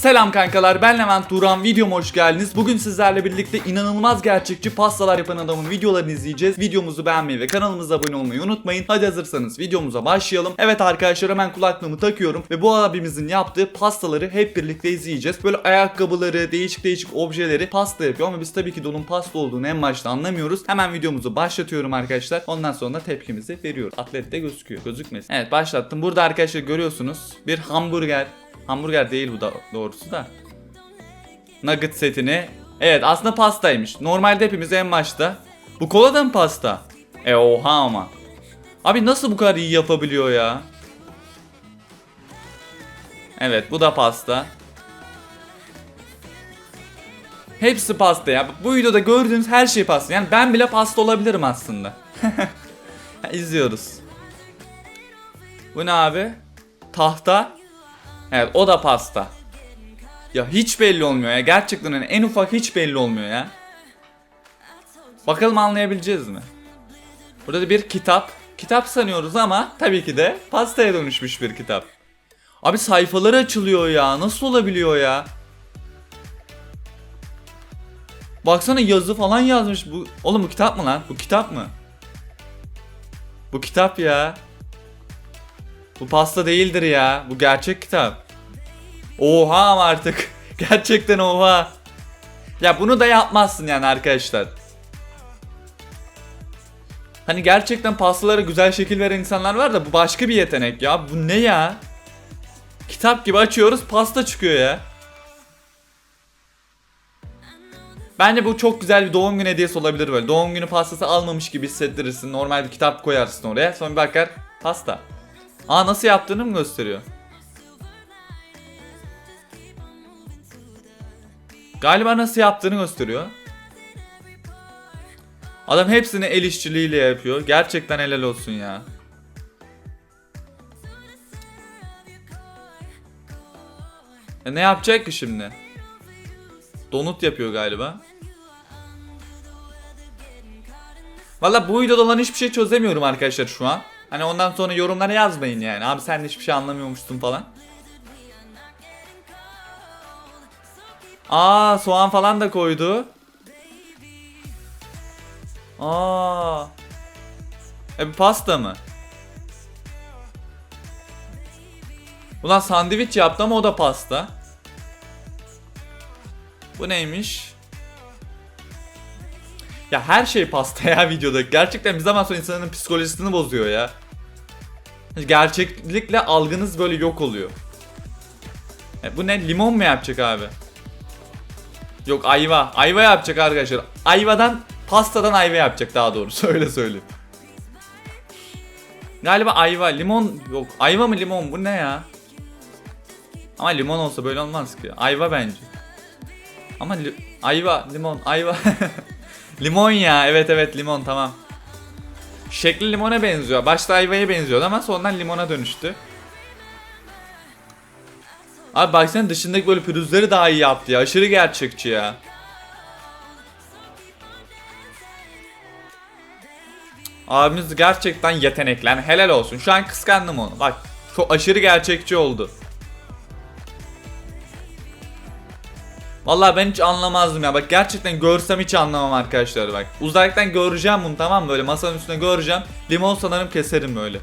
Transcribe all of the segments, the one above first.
Selam kankalar ben Levent Turan videoma hoş geldiniz. Bugün sizlerle birlikte inanılmaz gerçekçi pastalar yapan adamın videolarını izleyeceğiz. Videomuzu beğenmeyi ve kanalımıza abone olmayı unutmayın. Hadi hazırsanız videomuza başlayalım. Evet arkadaşlar hemen kulaklığımı takıyorum ve bu abimizin yaptığı pastaları hep birlikte izleyeceğiz. Böyle ayakkabıları, değişik değişik objeleri pasta yapıyor ama biz tabii ki de onun pasta olduğunu en başta anlamıyoruz. Hemen videomuzu başlatıyorum arkadaşlar. Ondan sonra da tepkimizi veriyoruz. Atlet de gözüküyor. Gözükmesin. Evet başlattım. Burada arkadaşlar görüyorsunuz bir hamburger Hamburger değil bu da doğrusu da. Nugget setini. Evet aslında pastaymış. Normalde hepimiz en başta. Bu kola da mı pasta? E oha ama. Abi nasıl bu kadar iyi yapabiliyor ya? Evet bu da pasta. Hepsi pasta ya. Bu videoda gördüğünüz her şey pasta. Yani ben bile pasta olabilirim aslında. İzliyoruz. Bu ne abi? Tahta. Evet o da pasta. Ya hiç belli olmuyor ya. Gerçekten hani en ufak hiç belli olmuyor ya. Bakalım anlayabileceğiz mi? Burada da bir kitap. Kitap sanıyoruz ama tabii ki de pastaya dönüşmüş bir kitap. Abi sayfaları açılıyor ya. Nasıl olabiliyor ya? Baksana yazı falan yazmış bu. Oğlum bu kitap mı lan? Bu kitap mı? Bu kitap ya. Bu pasta değildir ya. Bu gerçek kitap. Oha artık. Gerçekten oha. Ya bunu da yapmazsın yani arkadaşlar. Hani gerçekten pastalara güzel şekil veren insanlar var da bu başka bir yetenek ya. Bu ne ya? Kitap gibi açıyoruz pasta çıkıyor ya. Bence bu çok güzel bir doğum günü hediyesi olabilir böyle. Doğum günü pastası almamış gibi hissettirirsin. Normal bir kitap koyarsın oraya. Sonra bir bakar pasta. Aa nasıl yaptığını mı gösteriyor? Galiba nasıl yaptığını gösteriyor. Adam hepsini el işçiliğiyle yapıyor. Gerçekten helal olsun ya. E ne yapacak ki şimdi? Donut yapıyor galiba. Valla bu videoda olan hiçbir şey çözemiyorum arkadaşlar şu an. Hani ondan sonra yorumlara yazmayın yani. Abi sen de hiçbir şey anlamıyormuşsun falan. Aa soğan falan da koydu. Aa. E bu pasta mı? Ulan sandviç yaptı ama o da pasta. Bu neymiş? Ya her şey pasta ya videoda. Gerçekten bir zaman sonra insanın psikolojisini bozuyor ya. Gerçeklikle algınız böyle yok oluyor. E, bu ne? Limon mu yapacak abi? Yok ayva. Ayva yapacak arkadaşlar. Ayvadan pastadan ayva yapacak daha doğrusu öyle söyleyeyim. Galiba ayva. Limon yok. Ayva mı limon? Bu ne ya? Ama limon olsa böyle olmaz ki. Ayva bence. Ama li- ayva, limon, ayva. limon ya. Evet evet limon tamam. Şekli limona benziyor. Başta ayvaya benziyordu ama sonradan limona dönüştü. Abi baksana dışındaki böyle pürüzleri daha iyi yaptı ya. Aşırı gerçekçi ya. Abimiz gerçekten yetenekli. Yani helal olsun. Şu an kıskandım onu. Bak çok aşırı gerçekçi oldu. Vallahi ben hiç anlamazdım ya. Bak gerçekten görsem hiç anlamam arkadaşlar bak. Uzaktan göreceğim bunu tamam mı? Böyle masanın üstünde göreceğim. Limon sanırım keserim böyle.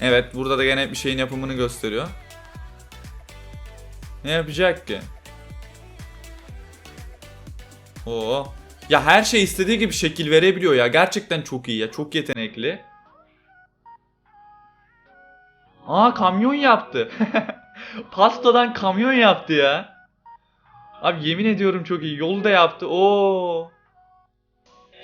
Evet burada da gene bir şeyin yapımını gösteriyor. Ne yapacak ki? Oo. Ya her şey istediği gibi şekil verebiliyor ya. Gerçekten çok iyi ya. Çok yetenekli. Aa kamyon yaptı. Pastadan kamyon yaptı ya. Abi yemin ediyorum çok iyi. Yolu da yaptı. Oo.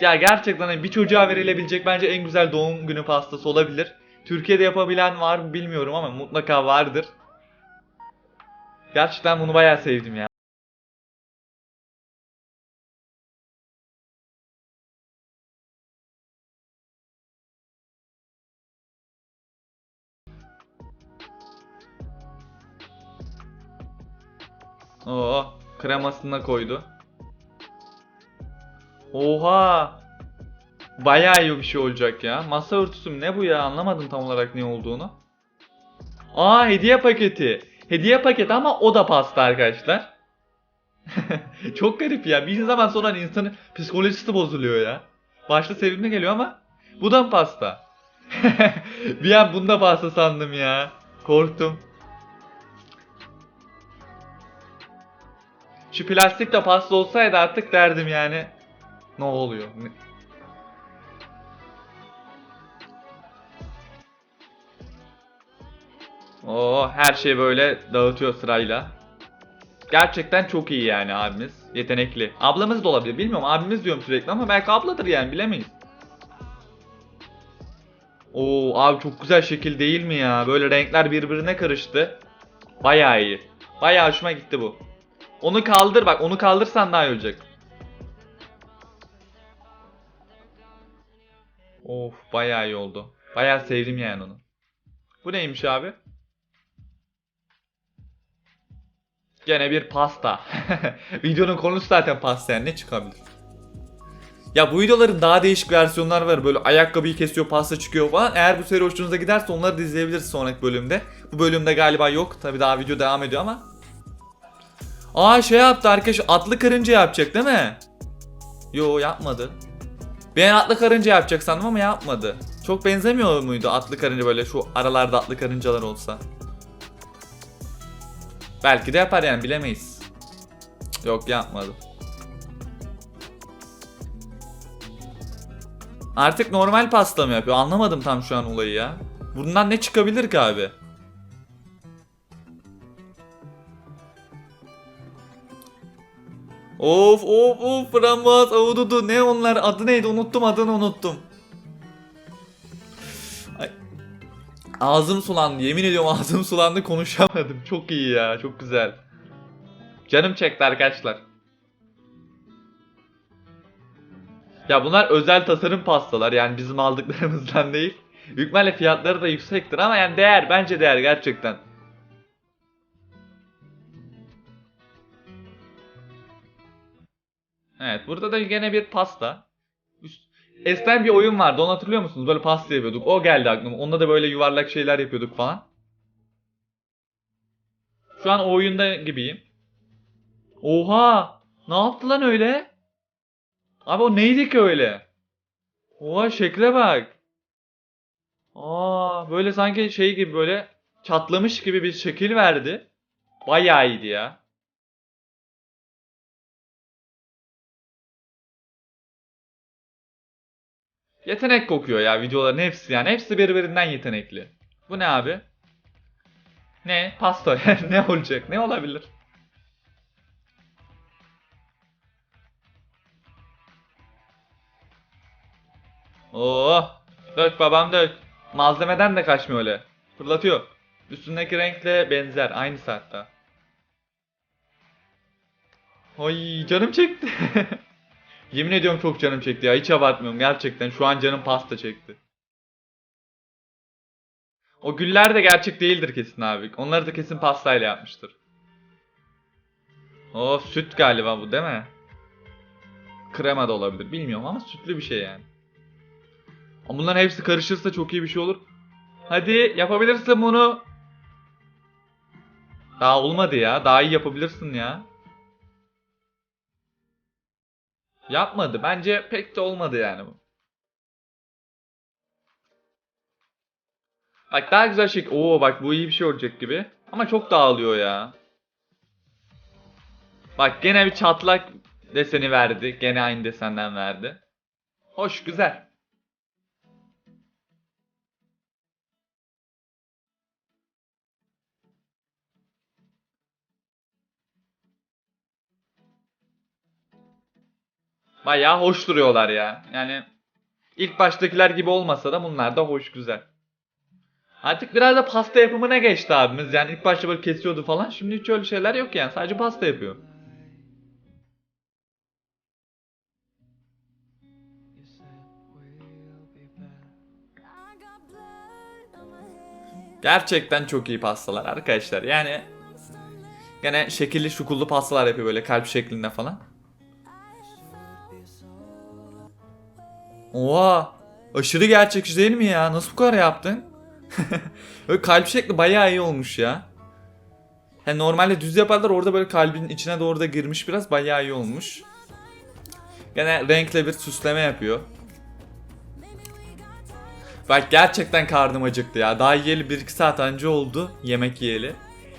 Ya gerçekten hani bir çocuğa verilebilecek bence en güzel doğum günü pastası olabilir. Türkiye'de yapabilen var mı bilmiyorum ama mutlaka vardır. Gerçekten bunu bayağı sevdim ya. Oo, kremasını da koydu. Oha! Bayağı iyi bir şey olacak ya. Masa örtüsü ne bu ya? Anlamadım tam olarak ne olduğunu. Aa hediye paketi. Hediye paketi ama o da pasta arkadaşlar. Çok garip ya. Bir zaman sonra hani insanın psikolojisi bozuluyor ya. Başta sevimli geliyor ama bu da mı pasta? bir an bunda pasta sandım ya. Korktum. Şu plastik de pasta olsaydı artık derdim yani. Ne oluyor? Ne- Oo, her şey böyle dağıtıyor sırayla. Gerçekten çok iyi yani abimiz. Yetenekli. Ablamız da olabilir. Bilmiyorum abimiz diyorum sürekli ama belki abladır yani bilemeyiz. Oo abi çok güzel şekil değil mi ya? Böyle renkler birbirine karıştı. Bayağı iyi. Bayağı hoşuma gitti bu. Onu kaldır bak onu kaldırsan daha iyi olacak. Of bayağı iyi oldu. Bayağı sevdim yani onu. Bu neymiş abi? Gene bir pasta. Videonun konusu zaten pasta yani ne çıkabilir? Ya bu videoların daha değişik versiyonlar var. Böyle ayakkabıyı kesiyor, pasta çıkıyor falan. Eğer bu seri hoşunuza giderse onları da izleyebilirsiniz sonraki bölümde. Bu bölümde galiba yok. Tabi daha video devam ediyor ama. Aa şey yaptı arkadaş atlı karınca yapacak değil mi? Yo yapmadı. Ben atlı karınca yapacak sandım ama yapmadı. Çok benzemiyor muydu atlı karınca böyle şu aralarda atlı karıncalar olsa? Belki de yapar yani bilemeyiz. Yok yapmadı. Artık normal pasta mı yapıyor? Anlamadım tam şu an olayı ya. Bundan ne çıkabilir ki abi? Of of of frambuaz avududu ne onlar adı neydi unuttum adını unuttum. Ay. Ağzım sulandı yemin ediyorum ağzım sulandı konuşamadım çok iyi ya çok güzel. Canım çekti arkadaşlar. Ya bunlar özel tasarım pastalar yani bizim aldıklarımızdan değil. Büyük fiyatları da yüksektir ama yani değer bence değer gerçekten. Evet burada da gene bir pasta. Üst- Eskiden bir oyun vardı onu hatırlıyor musunuz? Böyle pasta yapıyorduk. O geldi aklıma. Onda da böyle yuvarlak şeyler yapıyorduk falan. Şu an o oyunda gibiyim. Oha! Ne yaptı lan öyle? Abi o neydi ki öyle? Oha şekle bak. Aa böyle sanki şey gibi böyle çatlamış gibi bir şekil verdi. Bayağı iyiydi ya. Yetenek kokuyor ya videoların hepsi yani. Hepsi birbirinden yetenekli. Bu ne abi? Ne? Pasta. ne olacak? Ne olabilir? Oh! Dök babam dök. Malzemeden de kaçmıyor öyle. Fırlatıyor. Üstündeki renkle benzer. Aynı saatte. Ay canım çekti. Yemin ediyorum çok canım çekti ya. Hiç abartmıyorum gerçekten. Şu an canım pasta çekti. O güller de gerçek değildir kesin abi. Onları da kesin pastayla yapmıştır. O süt galiba bu değil mi? Krema da olabilir. Bilmiyorum ama sütlü bir şey yani. Ama bunların hepsi karışırsa çok iyi bir şey olur. Hadi yapabilirsin bunu. Daha olmadı ya. Daha iyi yapabilirsin ya. Yapmadı. Bence pek de olmadı yani bu. Bak daha güzel şey. Oo bak bu iyi bir şey olacak gibi. Ama çok dağılıyor ya. Bak gene bir çatlak deseni verdi. Gene aynı desenden verdi. Hoş güzel. Bayağı hoş duruyorlar ya. Yani ilk baştakiler gibi olmasa da bunlar da hoş güzel. Artık biraz da pasta yapımına geçti abimiz. Yani ilk başta böyle kesiyordu falan. Şimdi hiç öyle şeyler yok yani. Sadece pasta yapıyor. Gerçekten çok iyi pastalar arkadaşlar. Yani gene şekilli şukullu pastalar yapıyor böyle kalp şeklinde falan. Oha! Aşırı gerçekçi değil mi ya? Nasıl bu kadar yaptın? Böyle kalp şekli bayağı iyi olmuş ya. Yani normalde düz yaparlar orada böyle kalbin içine doğru da girmiş biraz bayağı iyi olmuş. Gene renkle bir süsleme yapıyor. Bak gerçekten karnım acıktı ya. Daha yiyeli 1-2 saat önce oldu yemek yiyeli.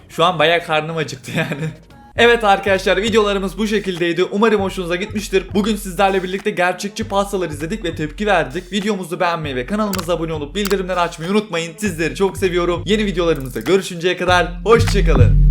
Şu an bayağı karnım acıktı yani. Evet arkadaşlar videolarımız bu şekildeydi. Umarım hoşunuza gitmiştir. Bugün sizlerle birlikte gerçekçi pastalar izledik ve tepki verdik. Videomuzu beğenmeyi ve kanalımıza abone olup bildirimleri açmayı unutmayın. Sizleri çok seviyorum. Yeni videolarımızda görüşünceye kadar hoşçakalın.